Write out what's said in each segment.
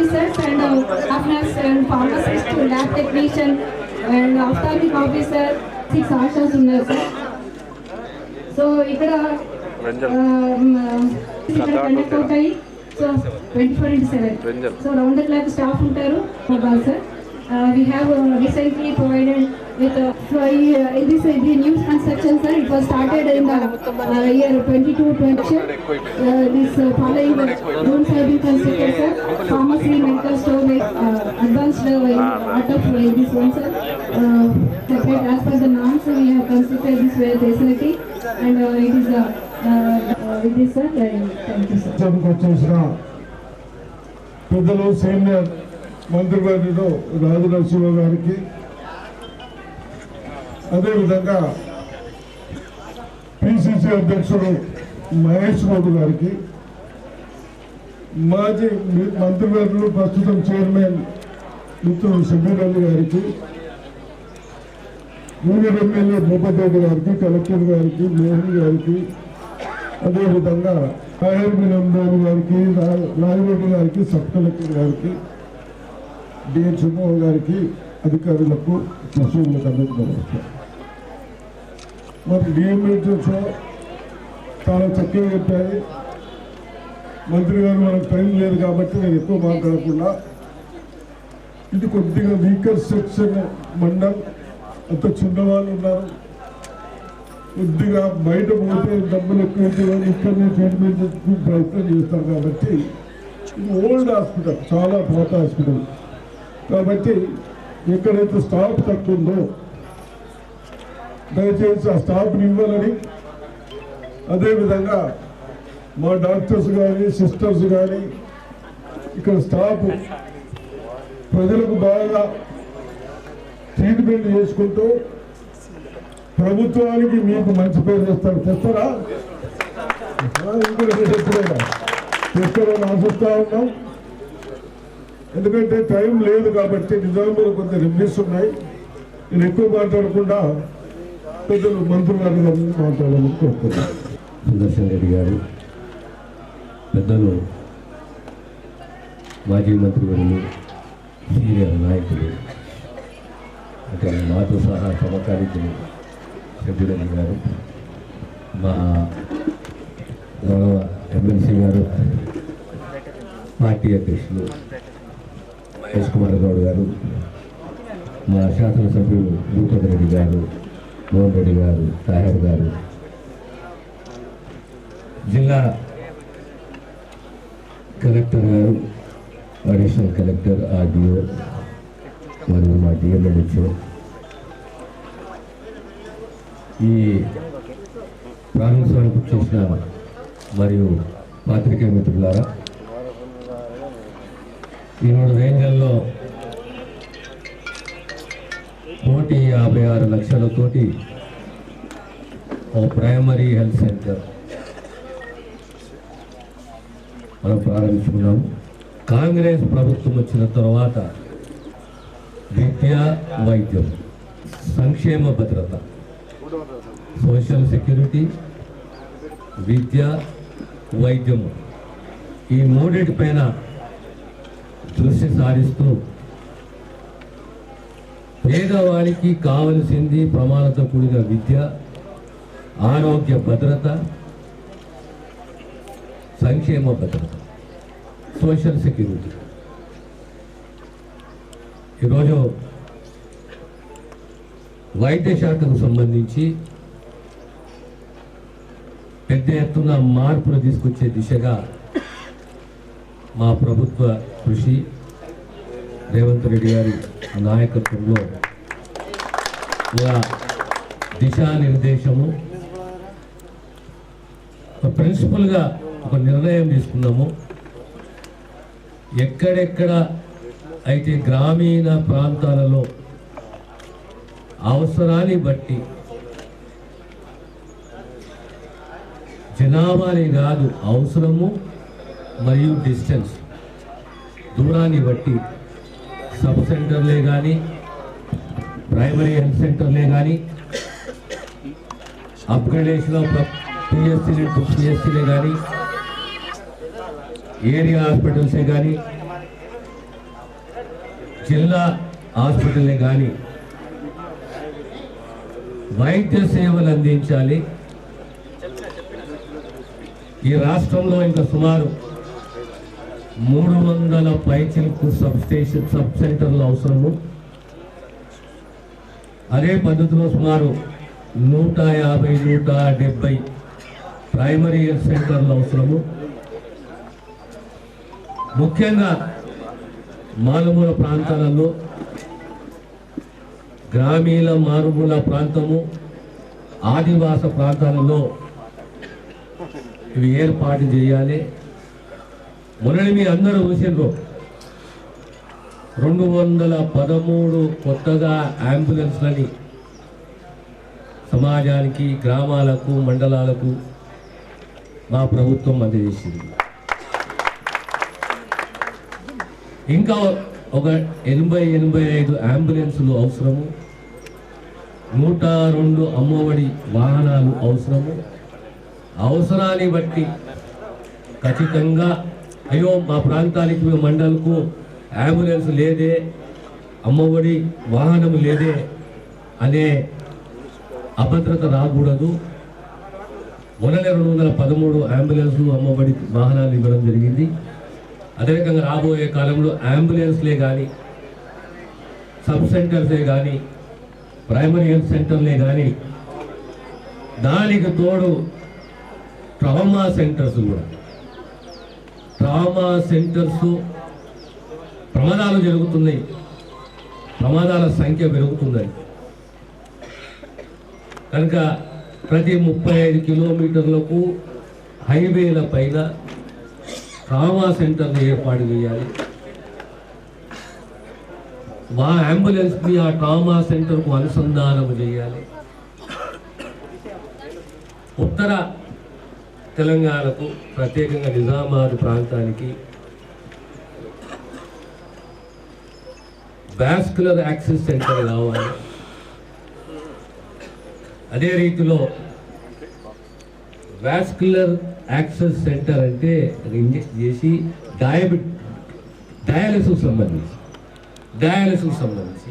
officers and uh, nurse and pharmacist, lab technician and ophthalmic officer, six ASHAs ఉన్నారు sir so ఇక్కడ um, uh, conduct అవుతాయి so twenty four into seven so round the clock staff ఉంటారు mobile sir we have recently provided with uh, Fry uh, this uh, the new construction sir it was started in the uh, year 22 20 uh, this uh, following rooms have been constructed sir pharmacy medical store like uh, advanced uh, out of uh, this one sir uh, separate as per the norms we have constructed this way facility and uh, it is uh, uh, it is sir thank you sir పెద్దలు senior మంత్రివర్యులు రాజు నరసింహ గారికి అదేవిధంగా PCC అధ్యక్షుడు మహేష్ బాబు గారికి మాజీ మంత్రివర్యులు ప్రస్తుతం chairman మిత్రుడు షబీర్ గారికి యూనియన్ ఎమ్మెల్యే భూపతి గారికి కలెక్టర్ గారికి మోహన్ గారికి అదేవిధంగా తాహిర్ బినందాని గారికి రా- నాగిరెడ్డి గారికి సబ్ కలెక్టర్ గారికి డిహెచ్ఓ గారికి అధికారులకు పశువులకు అందరికీ నమస్కారం మరి డిఎంహెచ్ఓ చాలా చక్కగా చెప్పాయి మంత్రి గారు మనకు టైం లేదు కాబట్టి నేను ఎక్కువ మాట్లాడకుండా. ఇది కొద్దిగా వీకర్ సెక్షన్ మండల్. అంత చిన్నవాళ్ళు ఉన్నారు. కొద్దిగా బయట పోతే డబ్బులు ఎక్కువ ఇక్కడనే ట్రీట్మెంట్ చేసుకుని ప్రయత్నం చేస్తారు కాబట్టి ఇది ఓల్డ్ హాస్పిటల్ చాలా పాత హాస్పిటల్ కాబట్టి ఎక్కడైతే స్టాఫ్ తక్కువ ఉందో దయచేసి ఆ స్టాఫ్ని ఇవ్వాలని. అదేవిధంగా మా డాక్టర్స్ కానీ సిస్టర్స్ కానీ ఇక్కడ స్టాఫ్ ప్రజలకు బాగా ట్రీట్మెంట్ చేసుకుంటూ ప్రభుత్వానికి మీకు మంచి పేరు చేస్తారు తెస్తారా? తెస్తారా తెస్తారని ఆశిస్తా ఉన్నాం. ఎందుకంటే టైం లేదు కాబట్టి నిజాంలో కొంత రివ్యూస్ ఉన్నాయి. నేను ఎక్కువ మాట్లాడకుండా పెద్దలు మంత్రులు గారు మాట్లాడాలని కోరుతున్నాను సుదర్శన్ రెడ్డి గారు పెద్దలు మాజీ మంత్రివర్యులు సీనియర్ నాయకులు అంటే మాతో సహా సమకాలీకులు సభ్యులని గారు మా గౌరవ ఎమ్మెల్సీ గారు పార్టీ అధ్యక్షులు మహేష్ కుమార్ గౌడ్ గారు మా శాసనసభ్యులు భూపతి రెడ్డి గారు మోహన్ రెడ్డి గారు తాహర్ గారు. జిల్లా కలెక్టర్ గారు అడిషనల్ కలెక్టర్ ఆర్డీఓ మరియు మా డిఎంఎడ్హెచ్ఓ ఈ ప్రారంభోత్సవానికి చేసిన మరియు పాత్రికేయ మిత్రులారా రెండు రేంజల్లో కోటి యాభై ఆరు లక్షలతోటి ఓ ప్రైమరీ హెల్త్ సెంటర్. మనం ప్రారంభించుకున్నాము. కాంగ్రెస్ ప్రభుత్వం వచ్చిన తర్వాత విద్య వైద్యం సంక్షేమ భద్రత సోషల్ సెక్యూరిటీ విద్య వైద్యము ఈ మూడింటిపైన దృష్టి సారిస్తూ పేదవాడికి కావలసింది ప్రమాణంతో కూడిన విద్య ఆరోగ్య భద్రత సంక్షేమ భద్రత సోషల్ సెక్యూరిటీ ఈరోజు వైద్య శాఖకు సంబంధించి పెద్ద ఎత్తున మార్పులు తీసుకొచ్చే దిశగా మా ప్రభుత్వ కృషి రేవంత్ రెడ్డి గారి నాయకత్వంలో ఒక దిశానిర్దేశము ఒక ప్రిన్సిపల్గా ఒక నిర్ణయం తీసుకున్నాము. ఎక్కడెక్కడ అయితే గ్రామీణ ప్రాంతాలలో అవసరాన్ని బట్టి జనాభాని కాదు అవసరము మరియు డిస్టెన్స్ దూరాన్ని బట్టి సబ్ సెంటర్లే కానీ ప్రైమరీ హెల్త్ సెంటర్లే కానీ అప్గ్రేడేషన్ ఆఫ్ పిఎస్సీ పిఎస్సీలే కానీ ఏరియా హాస్పిటల్సే కానీ జిల్లా హాస్పిటల్లే కానీ వైద్య సేవలు అందించాలి. ఈ రాష్ట్రంలో ఇంకా సుమారు మూడు వందల పైచిలకు సబ్ స్టేషన్ సబ్ సెంటర్లు అవసరము అదే పద్ధతిలో సుమారు నూట యాభై నూట డెబ్బై ప్రైమరీ హెల్త్ సెంటర్లు అవసరము. ముఖ్యంగా మారుమూల ప్రాంతాలలో గ్రామీణ మారుమూల ప్రాంతము ఆదివాస ప్రాంతాలలో ఇవి ఏర్పాటు చేయాలి. మొన్నటి మీ అందరూ చూసినారు రెండు వందల పదమూడు కొత్తగా అంబులెన్స్లని సమాజానికి గ్రామాలకు మండలాలకు మా ప్రభుత్వం అందజేసింది. ఇంకా ఒక ఎనభై ఎనభై ఐదు అంబులెన్సులు అవసరము. నూట రెండు అమ్మఒడి వాహనాలు అవసరము. అవసరాన్ని బట్టి ఖచ్చితంగా అయ్యో మా ప్రాంతానికి మీ మండలకు అంబులెన్స్ లేదే అమ్మఒడి వాహనం లేదే అనే అభద్రత రాకూడదు. మొన్ననే రెండు వందల పదమూడు అంబులెన్స్లు అమ్మఒడి వాహనాలు ఇవ్వడం జరిగింది. అదేవిధంగా రాబోయే కాలంలో అంబులెన్స్లే కానీ సబ్ సెంటర్సే కానీ ప్రైమరీ హెల్త్ సెంటర్లే కానీ దానికి తోడు ట్రామా సెంటర్స్ కూడా. ట్రామా సెంటర్స్ ప్రమాదాలు జరుగుతున్నాయి. ప్రమాదాల సంఖ్య పెరుగుతుందని కనుక ప్రతి ముప్పై ఐదు కిలోమీటర్లకు హైవేల పైన ట్రామా సెంటర్లు ఏర్పాటు చేయాలి. మా అంబులెన్స్ని ఆ ట్రామా సెంటర్కు అనుసంధానం చేయాలి. ఉత్తర తెలంగాణకు ప్రత్యేకంగా నిజామాబాద్ ప్రాంతానికి వాస్కులర్ యాక్సెస్ సెంటర్ కావాలి. అదే రీతిలో వాస్కులర్ యాక్సెస్ సెంటర్ అంటే ఇంజెక్ట్ చేసి డయాబెట్ డయాలసిస్ సంబంధించి డయాలసిస్ సంబంధించి.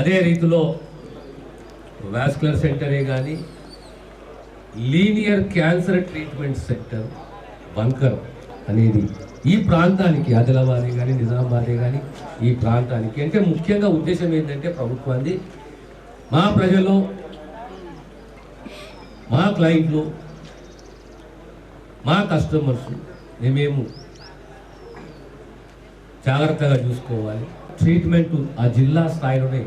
అదే రీతిలో వాస్కులర్ సెంటరే కానీ linear cancer treatment centre bunker అనేది ఈ ప్రాంతానికి ఆదిలాబాదే కానీ నిజామాబాదే కానీ ఈ ప్రాంతానికి. అంటే ముఖ్యంగా ఉద్దేశం ఏంటంటే ప్రభుత్వాన్ని మా ప్రజలు మా క్లయింట్లు మా కస్టమర్స్ మేమేము జాగ్రత్తగా చూసుకోవాలి. ట్రీట్మెంట్ ఆ జిల్లా స్థాయిలోనే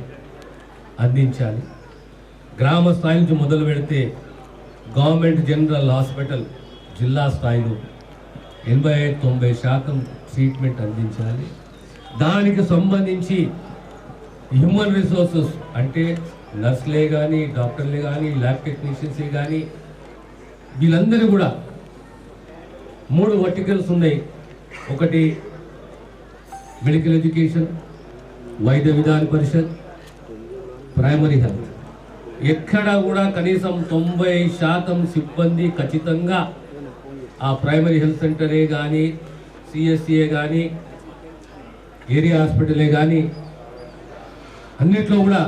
అందించాలి. గ్రామ స్థాయి నుంచి మొదలు పెడితే గవర్నమెంట్ జనరల్ హాస్పిటల్ జిల్లా స్థాయిలో ఎనభై ఐదు తొంభై శాతం ట్రీట్మెంట్ అందించాలి. దానికి సంబంధించి హ్యూమన్ రిసోర్సెస్ అంటే నర్సులే కానీ డాక్టర్లే కానీ ల్యాబ్ టెక్నీషియన్సే కానీ వీళ్ళందరూ కూడా మూడు వర్టికల్స్ ఉన్నాయి. ఒకటి మెడికల్ ఎడ్యుకేషన్ వైద్య విధాన పరిషత్ ప్రైమరీ హెల్త్ ఎక్కడ కూడా కనీసం తొంభై శాతం సిబ్బంది ఖచ్చితంగా ఆ ప్రైమరీ హెల్త్ సెంటరే కానీ సిఎస్సిఏ కానీ ఏరియా హాస్పిటలే కానీ అన్నిట్లో కూడా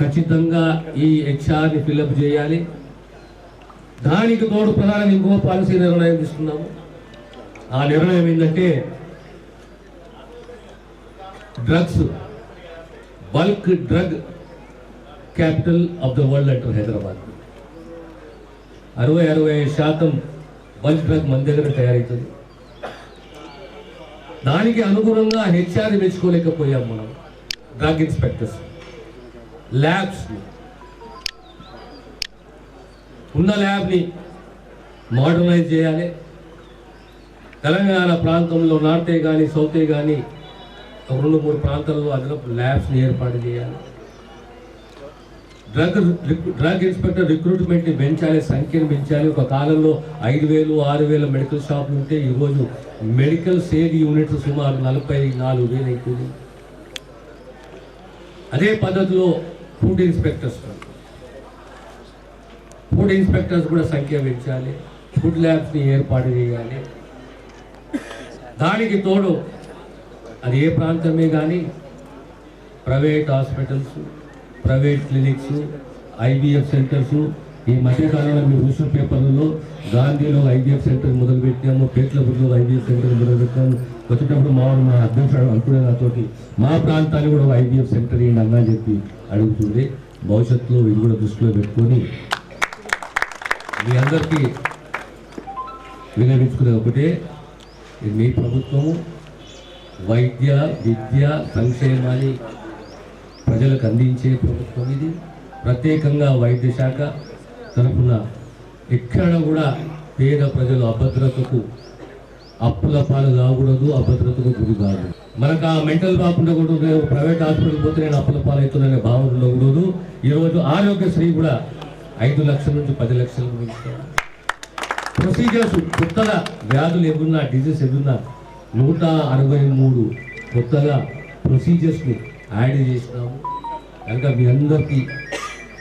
ఖచ్చితంగా ఈ హెచ్ఆర్ని ఫిల్అప్ చేయాలి. దానికి తోడు ప్రధాని ఇంకో పాలసీ నిర్ణయం తీసుకున్నాము. ఆ నిర్ణయం ఏంటంటే drugs bulk drug capital of the world అంటారు హైదరాబాద్. అరవై అరవై ఐదు శాతం బల్క్ డ్రగ్ మన దగ్గర తయారవుతుంది దానికి అనుగుణంగా హెచ్ఆర్ పెంచుకోలేకపోయాం మనం. డ్రగ్ ఇన్స్పెక్టర్స్ ల్యాబ్స్ ఉన్న ల్యాబ్ని మోడర్నైజ్ చేయాలి. తెలంగాణ ప్రాంతంలో నార్తే కానీ సౌతే కానీ ఒక రెండు మూడు ప్రాంతాల్లో అదనపు ల్యాబ్స్ని ఏర్పాటు చేయాలి. డ్రగ్ డ్రగ్ ఇన్స్పెక్టర్ రిక్రూట్మెంట్ని పెంచాలి సంఖ్యను పెంచాలి. ఒక కాలంలో ఐదు వేలు ఆరు వేల మెడికల్ షాపులు ఉంటే ఈరోజు మెడికల్ సేల్ యూనిట్స్ సుమారు నలభై నాలుగు వేలు అవుతుంది. అదే పద్ధతిలో ఫుడ్ ఇన్స్పెక్టర్స్ ఫుడ్ ఇన్స్పెక్టర్స్ కూడా సంఖ్య పెంచాలి. ఫుడ్ ల్యాబ్స్ని ఏర్పాటు చేయాలి. దానికి తోడు అది ఏ ప్రాంతమే కానీ private hospitals private clinics IVF centres ఈ మధ్యకాలంలో మీరు న్యూస్ పేపర్లలో గాంధీలో ఐవీఎఫ్ సెంటర్ మొదలు పెట్టాము పేట్లపూర్లో ఐవీఎఫ్ సెంటర్ మొదలు పెట్టాము వచ్చేటప్పుడు మా మా అధ్యక్షుడు అనుకునే నాతోటి మా ప్రాంతాన్ని కూడా ఒక సెంటర్ ఏంటి అన్నా చెప్పి అడుగుతుంది భవిష్యత్తులో ఇది కూడా దృష్టిలో పెట్టుకొని మీ అందరికీ వినవించుకునే ఒకటే మీ ప్రభుత్వము. వైద్య విద్య సంక్షేమాన్ని ప్రజలకు అందించే ప్రభుత్వం ఇది. ప్రత్యేకంగా వైద్య శాఖ తరఫున ఎక్కడ కూడా పేద ప్రజలు అభద్రతకు అప్పుల పాలు కాకూడదు అభద్రతకు గురి కాదు. మనకు ఆ మెంటల్ కాకుండా కూడా నేను ప్రైవేట్ హాస్పిటల్ పోతే నేను అప్పుల పాలవుతున్నానే భావన ఉండకూడదు. ఈరోజు ఆరోగ్యశ్రీ కూడా ఐదు లక్షల నుంచి పది లక్షల నుంచి ప్రొసీజర్స్ కొత్తగా వ్యాధులు ఏమున్నా డిజీజ్ ఏమున్నా నూట అరవై మూడు కొత్తగా ప్రొసీజర్స్ని యాడ్ చేసినాము. కనుక మీ అందరికీ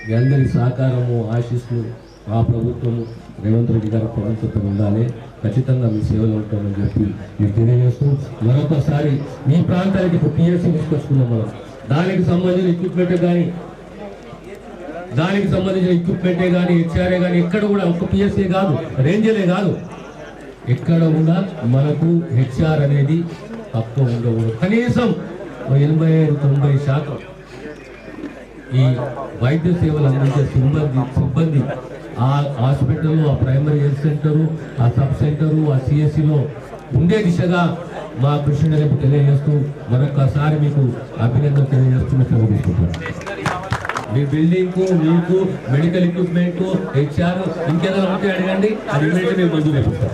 మీ అందరి సహకారము ఆశిస్తూ మా ప్రభుత్వము రేవంత్ రెడ్డి గారి ప్రభుత్వం ఉండాలి. ఖచ్చితంగా మీ సేవలు ఉంటామని చెప్పి మీరు తెలియజేస్తూ మరొకసారి మీ ప్రాంతానికి ఇప్పుడు పిఎస్సీ తీసుకొచ్చుకున్నాం మనం. దానికి సంబంధించిన ఎక్విప్మెంట్ కానీ దానికి సంబంధించిన ఎక్విప్మెంటే కానీ హెచ్ఆర్ఏ కానీ ఎక్కడ కూడా ఒక్క పిఎస్ఏ కాదు రేంజలే కాదు. ఎక్కడ కూడా మనకు హెచ్ఆర్ అనేది తక్కువ ఉండకూడదు. కనీసం ఎనభై ఐదు తొంభై శాతం ఈ వైద్య సేవలు అందించే సిబ్బంది సిబ్బంది ఆ హాస్పిటల్ ఆ ప్రైమరీ హెల్త్ సెంటరు ఆ సబ్ సెంటరు ఆ సిఎస్సిలో ఉండే దిశగా మా కృషి రేపు తెలియజేస్తూ మరొకసారి మీకు అభినందన తెలియజేస్తున్నట్లు తీసుకుంటాను మీ బిల్డింగ్కు మీకు మెడికల్ ఎక్విప్మెంట్ హెచ్ఆర్ ఇంకేదైనా ఉంటే అడగండి. అది మేము మంజూరు చేపిస్తాం.